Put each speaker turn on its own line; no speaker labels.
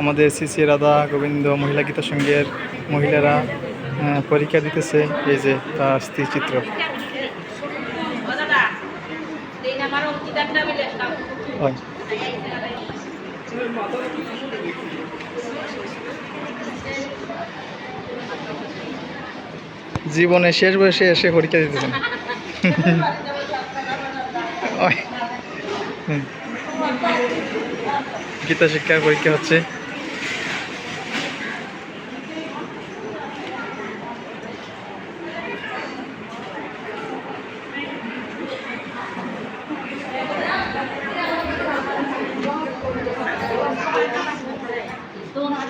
আমাদের সিসি রাধা গোবিন্দ মহিলা গীতা সঙ্গের মহিলারা পরীক্ষা দিতেছে এই যে তার স্থিরচিত্র জীবনে শেষ বয়সে এসে পরীক্ষা দিতেছেন। গীতা শিক্ষার পরীক্ষা হচ্ছে।